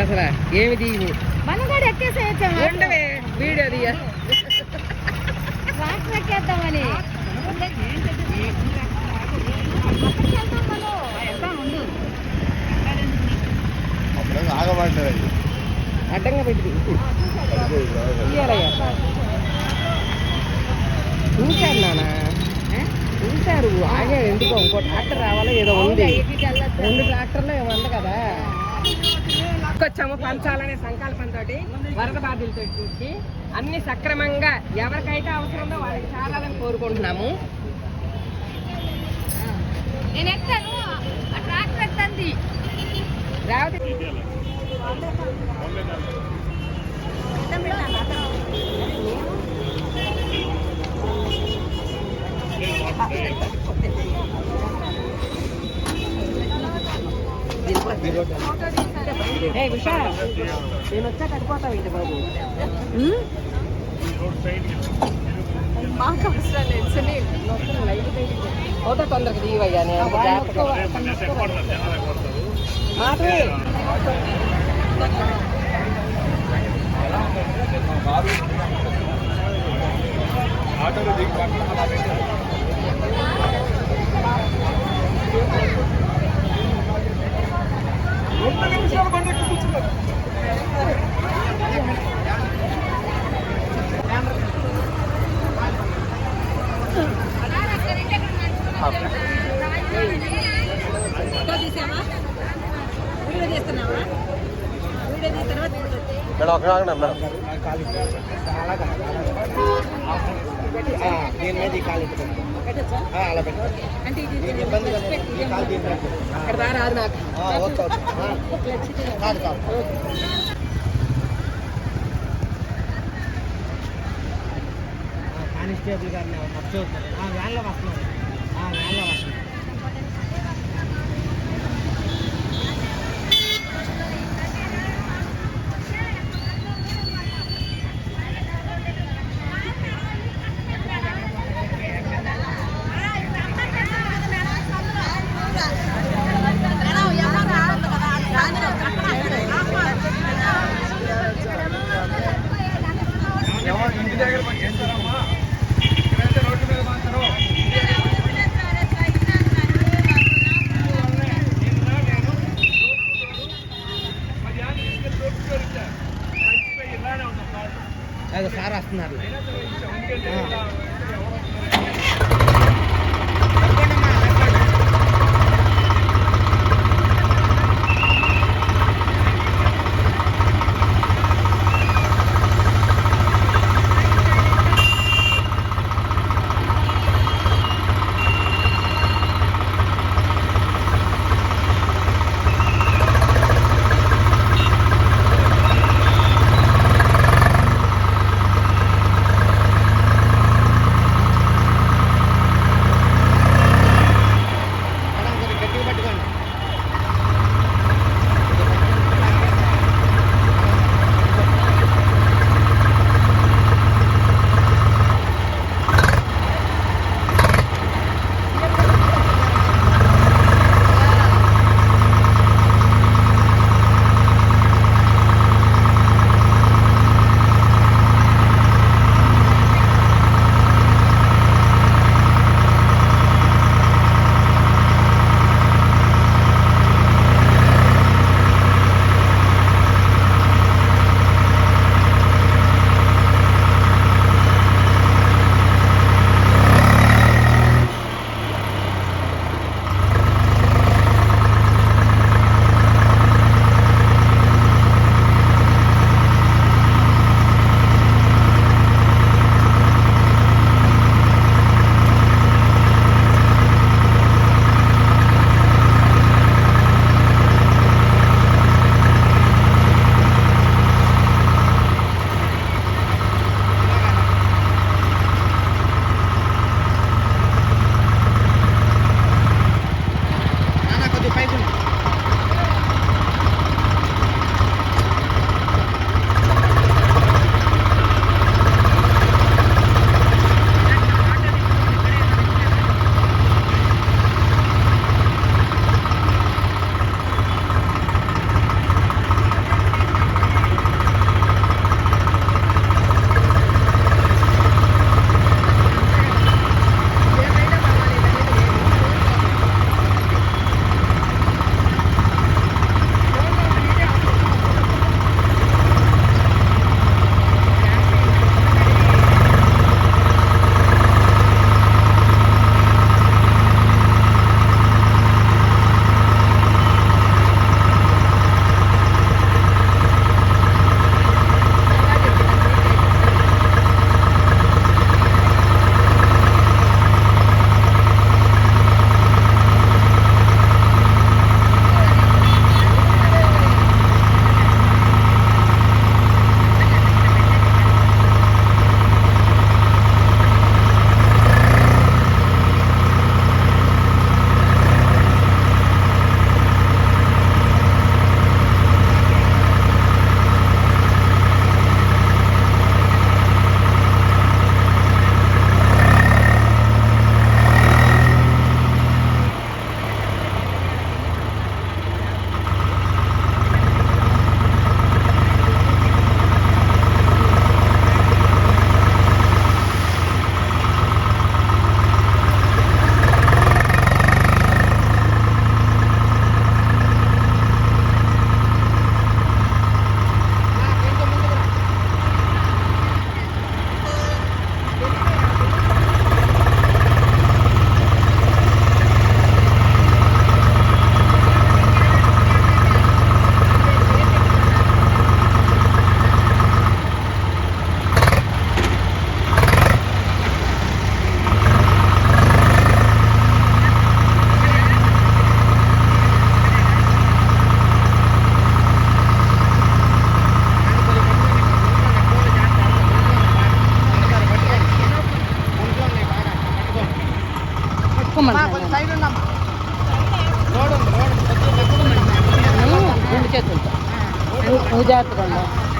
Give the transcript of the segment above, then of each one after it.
అసలు ఏమి తీయని మనం కూడా ఎక్కేసేయచ్చాము ఉండవే వీడియో తీయ. ట్రాక్టర్ ఎక్కేద్దామని. ఆగబడ్డాయి అడ్డంగా పెట్టి. చూశారు నాన్న. చూశారు. ఆగారు ఎందుకో. ఇంకో ట్రాక్టర్ రావాలో ఏదో ఉంది. రెండు ట్రాక్టర్లు ఏమో ఉంది కదా. వచ్చాము పంచాలనే సంకల్పంతో వరద బాధితులతో చూసి అన్ని సక్రమంగా ఎవరికైతే అవసరం ఉందో వాళ్ళకి చాలాలని కోరుకుంటున్నాము. నేను ఎక్కుతాను ఆ ట్రాక్టర్ రేవతి ఏ విషా నేను వచ్చా కడిపోతావు ఇంటి బాబు మాకు అవసరం లేదు సునీల్ ఫోటో తొందరగా తీవయ్యా నేను మాధవి ఆటోలో దిగి మేడం అక్కడ ఆగండి మేడం. దీని మీద మీద పెట్టండి. అక్కడ రా రాదు నాకు. కాదు కాదు. కానిస్టేబుల్ గారిని వ్యాన్లో వస్తున్నారు. ఆ వ్యాన్లో వస్తున్నారు. నువ్వు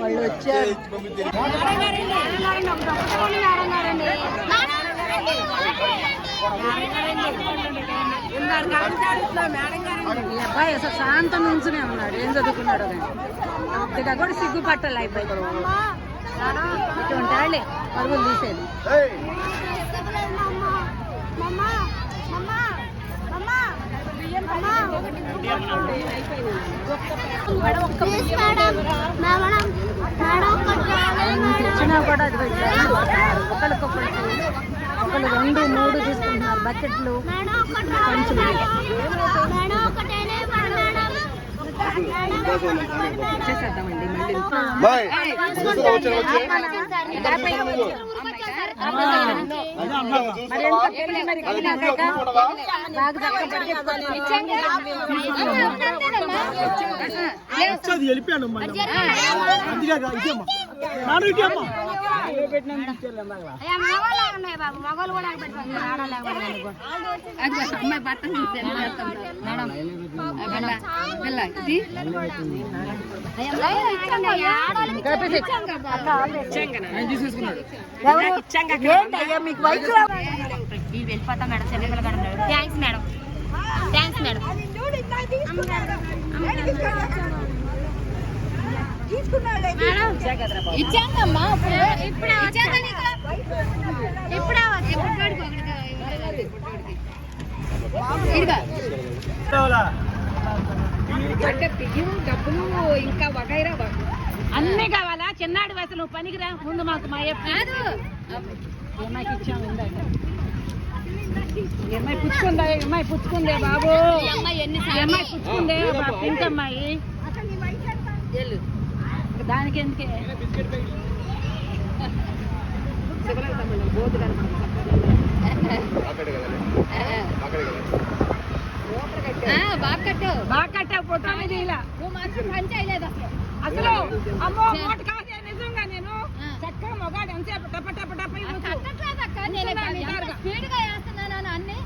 వాళ్ళు వచ్చారు అబ్బాయి అసలు శాంతం నుంచునే ఉన్నాడు. ఏం చదువుకున్నాడు కానీ కొద్దిగా కూడా సిగ్గుపట్టాలి అయిపోయి ఇటువంటి వాళ్ళే పరుగులు తీసేది. ఇచ్చినా కూడా ఒకరికొకరు ఒకళ్ళు రెండు మూడు తీసుకుంటున్నారు బకెట్లు సంచులు వెళ్ళిపోయాను అందుకే ఇదేమ్మా నాన్న ఇటేమ్మా అమ్మాయి బట్టలు మేడం వెళ్ళిపోతా మేడం చెల్లెపిల్ల థ్యాంక్స్ మేడం థ్యాంక్స్ మేడం ఇప్పుడు డబ్బులు ఇంకా వగైరా అన్నీ కావాలా? చిన్నాడు వయసు నువ్వు పనికిరా? ముందు మాకు మా కాదు. ఇచ్చాము ఈ అమ్మాయి పుచ్చుకుందా? అమ్మాయి పుచ్చుకుందే బాబు? అమ్మాయి ఎన్ని ఈ అమ్మాయి పుచ్చుకుందే? మా పింక్ అమ్మాయి దానికి ఎందుకే శివరామ తమ్ముడు బోధులు అనుకుంటా. బాగా కట్టు. బాగా కట్టావు ఫోటో మీద ఇలా. నువ్వు మాత్రం పని చేయలేదు అసలు అమ్మో మోట కాదే నిజంగా నేను. చక్కగా మొగాడు ఎంతసేపు టప టప టప ఇవ్వచ్చు. కట్టట్లేదు అక్క? నేను. స్పీడ్గా వేస్తున్నాను అన్ని.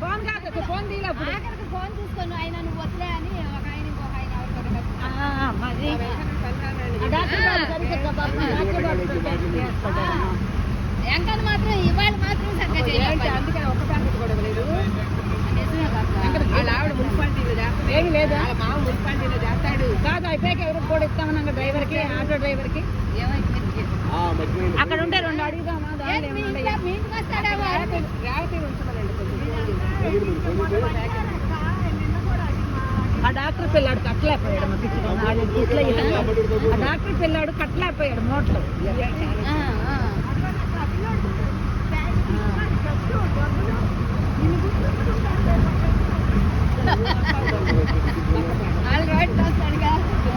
ఫోన్ కాదు ఫోన్ తీయలే అప్పుడు ఆఖరికి ఫోన్ చూస్తాను ఆయన నువ్వు వదిలే అని ఒక ఆయన ఇంకొక ఆయన ఎవరికో కట్టు. ఆ, మరి ఆ డాక్టర్ గారు సరిగ్గా పాపం డాక్టర్ గారు సరిగ్గా చేస్తాడు. వెంకన్న మాత్రం ఇవాళ మాత్రం ఏంటి చేయాలి ఒక ప్యాకెట్ కూడా చేస్తాడు. ఏమి లేదా? మామ మున్సిపాలిటీలో చేస్తాడు. కాదు అయిపోయాక ఎవరికి కూడా ఇస్తామన్నాక డ్రైవర్కి ఆటో డ్రైవర్కి ఏమైంది మీకు? అక్కడ ఉంటే రెండు అడుగుదామా మీ ఏమన్నా మీ ఉంచమనండి ఆ డాక్టర్ పిల్లాడు కట్టలేకపోయాడు మా పిచ్చి. ఆ డాక్టర్ పిల్లాడు కట్టలేకపోయాడు నోట్లో. వాళ్ళు రోడ్డు వస్తాడుగా వచ్చింది